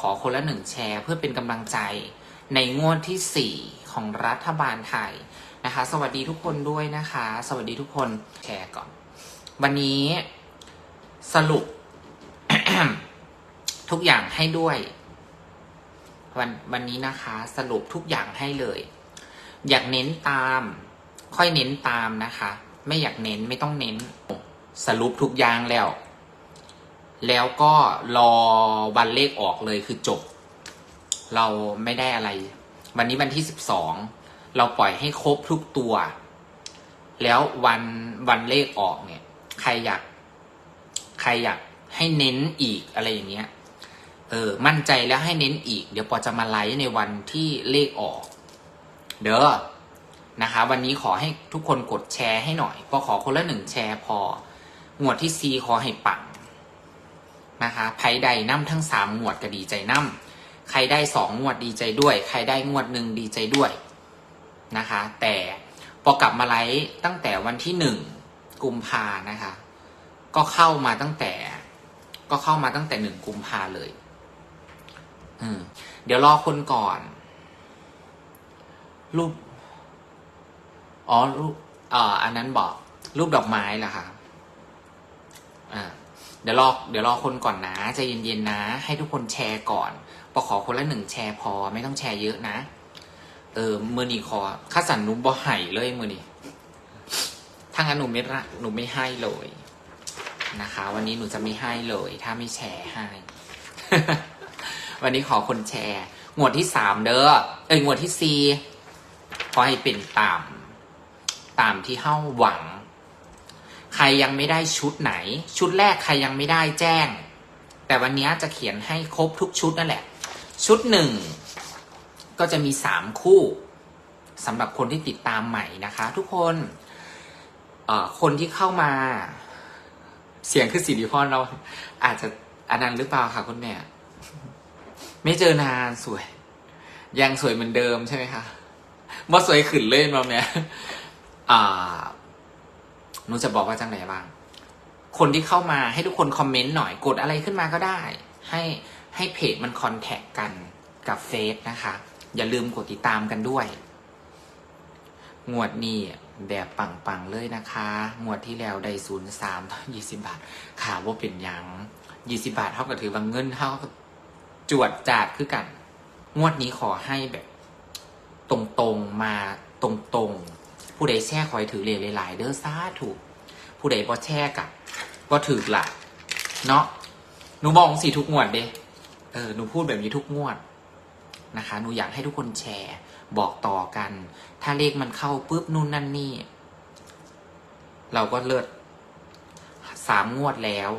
ขอคนละหนึ่งแชร์ เพื่อเป็นกำลังใจในงวดที่สี่ของรัฐบาลไทยนะคะ สวัสดีทุกคนด้วยนะคะ สวัสดีทุกคนแชร์ก่อน วันนี้สรุป ทุกอย่างให้ด้วย วันวันนี้นะคะ สรุปทุกอย่างให้เลย อยากเน้นตาม ค่อยเน้นตามนะคะ ไม่อยากเน้นไม่ต้องเน้น สรุปทุกอย่างแล้ว แล้วก็รอวันเลขออกเลยคือจบ เราไม่ได้อะไร วันนี้วันที่สิบสองเราปล่อยให้ครบทุกตัว แล้ววันวันเลขออกเนี่ย ใครอยาก ใครอยากให้เน้นอีกอะไรอย่างเงี้ย เออ มั่นใจแล้วให้เน้นอีก เดี๋ยวปอจะมาไลฟ์ในวันที่เลขออก เด้อนะคะ วันนี้ขอให้ทุกคนกดแชร์ให้หน่อยปอขอคนละหนึ่งแชร์พอ หมวดที่ซีขอให้ปัง นะคะไพ่ใดน้ำทั้งสามหมวดก็ดีใจน้ำใครได้สองงวดดีใจด้วย ใครได้งวดหนึ่งดีใจด้วยนะคะ แต่พอกลับมาไลฟ์ตั้งแต่วันที่หนึ่งกุมภานะคะ ก็เข้ามาตั้งแต่ ก็เข้ามาตั้งแต่หนึ่งกุมภาเลย อืม เดี๋ยวรอคนก่อน รูป อ๋อรูปเอ่ออันนั้นบอก รูปดอกไม้เหรอคะอ่า เดี๋ยวรอเดี๋ยวรอคนก่อนนะใจเย็นๆนะ ให้ทุกคนแชร์ก่อนปอขอคนละหนึ่งแชร์พอไม่ต้องแชร์เยอะนะ เออมือนี่ขอข้าสันนุบ่ไห่เลยมือนีถ้างั้นหนูไม่ละหนูไม่ให้เลยนะคะ วันนี้หนูจะไม่ให้เลย ถ้าไม่แชร์ให้ วันนี้ขอคนแชร์งวดที่สามเด้อเอ้ยงวดที่สี่ขอให้เป็นตาม ตามที่เฮ้าหวัง ใครยังไม่ได้ชุดไหน ชุดแรกใครยังไม่ได้แจ้ง แต่วันนี้จะเขียนให้ครบทุกชุดนั่นแหละ ชุดหนึ่งก็จะมีสามคู่สำหรับคนที่ติดตามใหม่นะคะ ทุกคนคนที่เข้ามา เสียงคือสิริพรเราอาจจะอันนั้นหรือเปล่าคะคุณแม่ ไม่เจอนานสวย ยังสวยเหมือนเดิมใช่ไหมคะว่าสวยขึ้นเล่นมาแม่อ่า นูจะบอกว่าจังไหนบ้าง คนที่เข้ามาให้ทุกคนคอมเมนต์หน่อยกดอะไรขึ้นมาก็ได้ ให้ให้เพจมันคอนแทคกันกับเฟซนะคะ อย่าลืมกดติดตามกันด้วย งวดนี้แบบปังๆเลยนะคะ งวดที่แล้วได้ศูนย์สามยี่สิบาทข่าวว่าเป็นยังยี่สิบาทเท่ากับถือว่าเงินเท่ากับจวดจาดคือกัน งวดนี้ขอให้แบบ ตรงๆมาตรงๆ ผู้ใดแช่คอยถือเลขหลายๆเด้อซาถูก ผู้ใดบ่แช่กับบ่ถือละเนาะหนูมองสีทุกงวดเด้เออหนูพูดแบบนี้ทุกงวดนะคะหนูอยากให้ทุกคนแชร์ บอกต่อกัน ถ้าเลขมันเข้าปุ๊บนู่นนั่นนี่ เราก็เลิศสามงวดแล้ว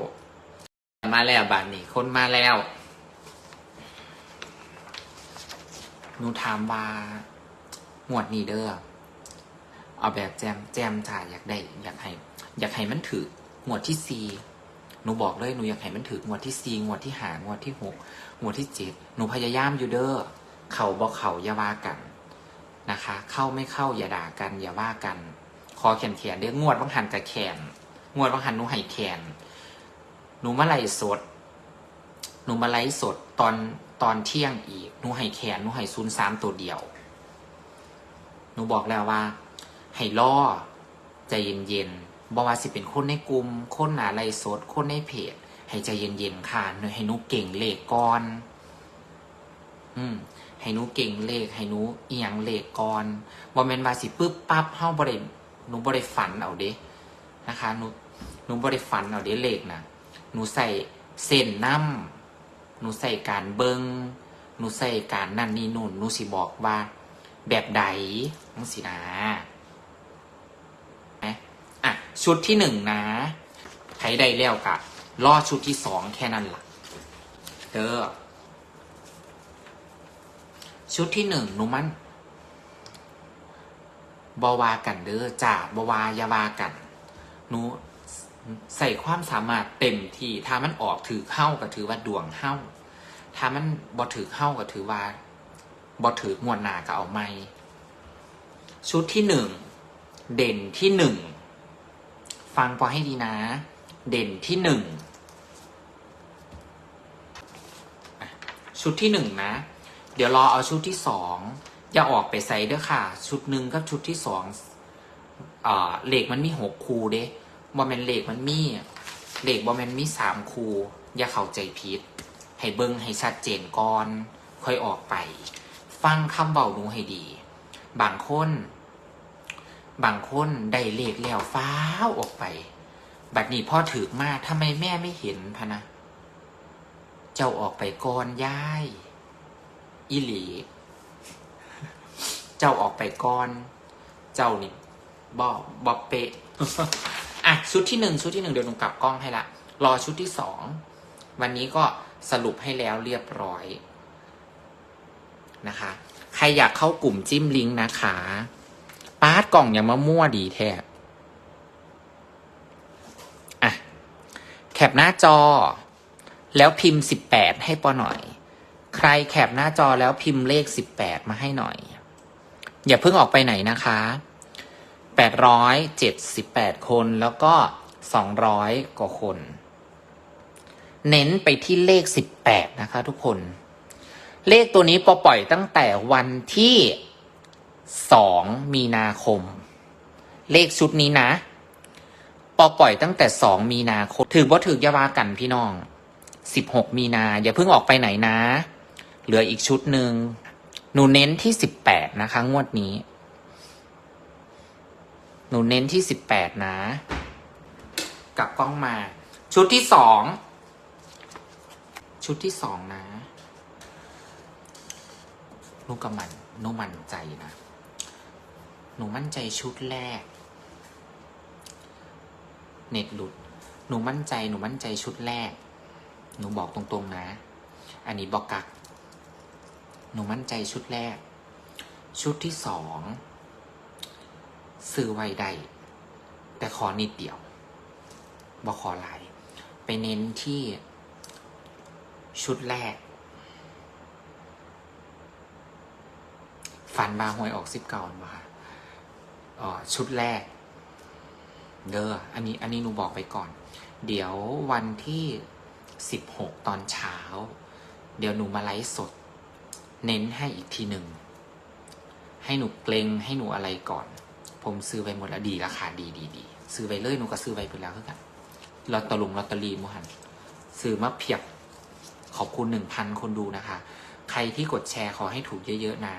มาแล้วบานนี้คนมาแล้วหนูถามว่างวดนี้เด้อ เอาแบบแจมแจมจ่าอยากได้ อยากให้อยากให้มันถืองวดที่สี่หนูบอกเลยหนูอยากให้มันถืองวดที่สี่งวดที่หางวดที่หกงวดที่เจ็ดหนูพยายามอยู่เด้อเข่าบอกเข่าอย่าว่ากันนะคะ เข้าไม่เข้าอย่าด่ากันอย่าว่ากัน คอแขนแขนเด้องวดบางหันกับแขนงวดบางหันหนูให้แขนหนูมาไล่สดหนูมาไล่สดตอนตอนเที่ยงอีกหนูให้แขนหนูให้ซูนย์สามตัวเดียวหนูบอกแล้วว่า ให้ล่อใจเย็นๆบอกว่าสิเป็นคนในกลุ่มคนหนาไลฟ์สดคนในเพจให้ใจเย็นๆค่ะหนูให้นูเก่งเลขก่อน อืมให้นูเก่งเลขให้นูเอียงเลขก่อนบอมเมนว่าสิปึ๊บปั๊บเฮาบ่ได้หนูบ่ได้ฝันเอาเด้นะคะหนูหนูบ่ได้ฝันเอาเด้เลขนะหนูใส่เส้นน้ำหนูใส่การเบิงหนูใส่การนั่นนี่นู่นหนูสิบอกว่า แบบใดมังสิน่ะ ชุดที่หนึ่งนะใครได้แล้วกะรอดชุดที่สองแค่นั้นล่ะเด้อชุดที่หนึ่งหนูมันบวากันเด้อจ่าบวายาวากันหนูใส่ความสามารถเต็มที่ถ้ามันออกถือเข้าก็ถือว่าดวงเข้าถ้ามันบ่ถือเข้าก็ถือว่าบ่ถืองวดหนาก็เอาไม่ชุดที่หนึ่งเด่นที่หนึ่ง ฟังพอให้ดีนะ เด่นที่หนึ่งชุดที่หนึ่งนะ เดี๋ยวรอเอาชุดที่สองอย่าออกไปใส่เด้อค่ะ ชุดหนึ่งกับชุดที่สองเหล็กมันมีหกคูเด้บอมเมนเหล็กมันมีเหล็กบอมเมนมีสามคู อย่าเข้าใจผิด ให้เบิ้งให้ชัดเจนก่อน ค่อยออกไป ฟังคำเบาหนูให้ดี บางคน บางคนได้เลขแล้วฟ้าวออกไป บัดนี้พ่อถือมาทำไมแม่ไม่เห็นพะนะ เจ้าออกไปก่อนยาย อิหลี เจ้าออกไปก่อน เจ้านี่บอบอเปะอะชุดที่หนึ่งชุดที่หนึ่งเดี๋ยวหนูกลับกล้องให้ละรอชุดที่สองวันนี้ก็สรุปให้แล้วเรียบร้อยนะคะ ใครอยากเข้ากลุ่มจิ้มลิงก์นะคะาร์กล่องอย่ามามั่วดีแท้อะแคปหน้าจอ แล้วพิมพ์สิบแปดให้ปอหน่อย ใครแคปหน้าจอแล้วพิมพ์เลขสิบแปดมาให้หน่อย อย่าเพิ่งออกไปไหนนะคะแปดร้อยเจ็ดสิบแปดคนแล้วก็สองร้อยกว่าคน เน้นไปที่เลขสิบแปดนะคะทุกคน เลขตัวนี้ปอปล่อยตั้งแต่วันที่ สองมีนาคม เลขชุดนี้นะ ปอปล่อยตั้งแต่สองมีนาคม ถือว่าถือยาวากันพี่น้องสิบหกมีนา อย่าเพิ่งออกไปไหนนะ เหลืออีกชุดหนึ่ง หนูเน้นที่สิบแปดนะคะ งวดนี้ หนูเน้นที่สิบแปดนะ กลับกล้องมา ชุดที่สองชุดที่สองนะหนูกับมันหนูมั่นใจนะ นูมั่นใจชุดแรก เน็ตหลุด หนูมั่นใจ หนูมั่นใจชุดแรก หนูบอกตรงๆนะ อันนี้บอกกัก หนูมั่นใจชุดแรก ชุดที่สองซื้อไว้ได้แต่ขอนิดเดียวบอกขอหลาย ไปเน้นที่ชุดแรกฟันมาหวยออกสิบเก้ามาอ๋อ ชุดแรก เด้ออันนี้อันนี้หนูบอกไปก่อน เดี๋ยววันที่สิบหกตอนเช้า เดี๋ยวหนูมาไลฟ์สด เน้นให้อีกทีหนึ่ง ให้หนูเกรงให้หนูอะไรก่อน ผมซื้อไปหมดแล้วดีราคาดีดีดีซื้อไปเลยหนูก็ซื้อไปไปแล้วคือกันลอตตอรี่ลอตเตอรี่มูหันซื้อมาเพียบขอบคุณหนึ่งพันคนดูนะคะ ใครที่กดแชร์ขอให้ถูกเยอะๆนะ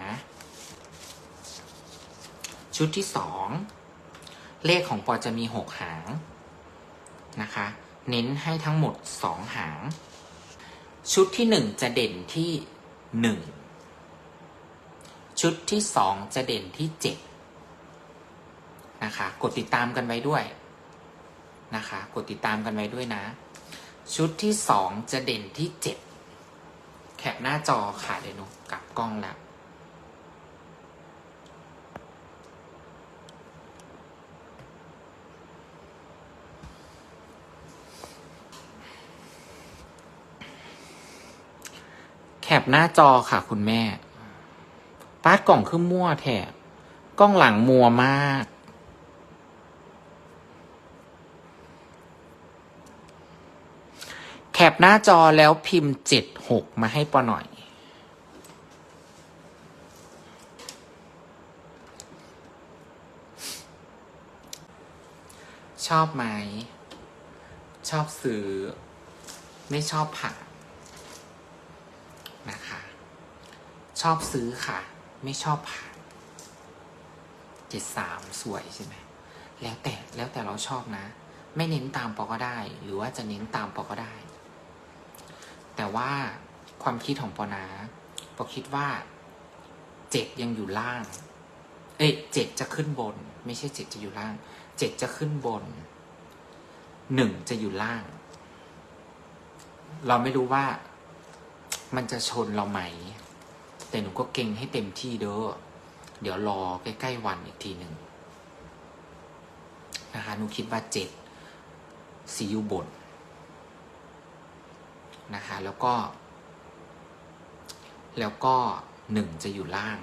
ชุดที่สองเลขของปอจะมีหกหางนะคะ เน้นให้ทั้งหมดสองหาง ชุดที่หนึ่งจะเด่นที่หนึ่งชุดที่สองจะเด่นที่เจ็ดนะคะ กดติดตามกันไว้ด้วยนะคะ กดติดตามกันไว้ด้วยนะ ชุดที่สองจะเด่นที่เจ็ดแคปหน้าจอค่ะเดี๋ยวนูกลับกล้องแล้ว แคปหน้าจอค่ะคุณแม่ปาดกล่องคือมั่วแถบกล้องหลังมัวมาก แคปหน้าจอแล้วพิมพ์เจ็ดหกมาให้ปอหน่อย ชอบไหม ชอบซื้อ ไม่ชอบผ่า นะคะ ชอบซื้อค่ะ ไม่ชอบผ่านเจ็ดสามสวยใช่ไหมแล้วแต่แล้วแต่เราชอบนะ ไม่เน้นตามปอก็ได้ หรือว่าจะเน้นตามปอก็ได้ แต่ว่าความคิดของปอนะปอคิดว่าเจ็ดยังอยู่ล่าง เอ้ยเจ็ดจะขึ้นบน ไม่ใช่เจ็ดจะอยู่ล่างเจ็ดจะขึ้นบนหนึ่งจะอยู่ล่าง เราไม่รู้ว่า มันจะชนเราไหม แต่หนูก็เก่งให้เต็มที่เด้อ เดี๋ยวรอใกล้ๆวันอีกทีหนึ่งนะคะหนูคิดว่าเจ็ดสีอยู่บนนะคะ แล้วก็ แล้วก็หนึ่งจะอยู่ล่าง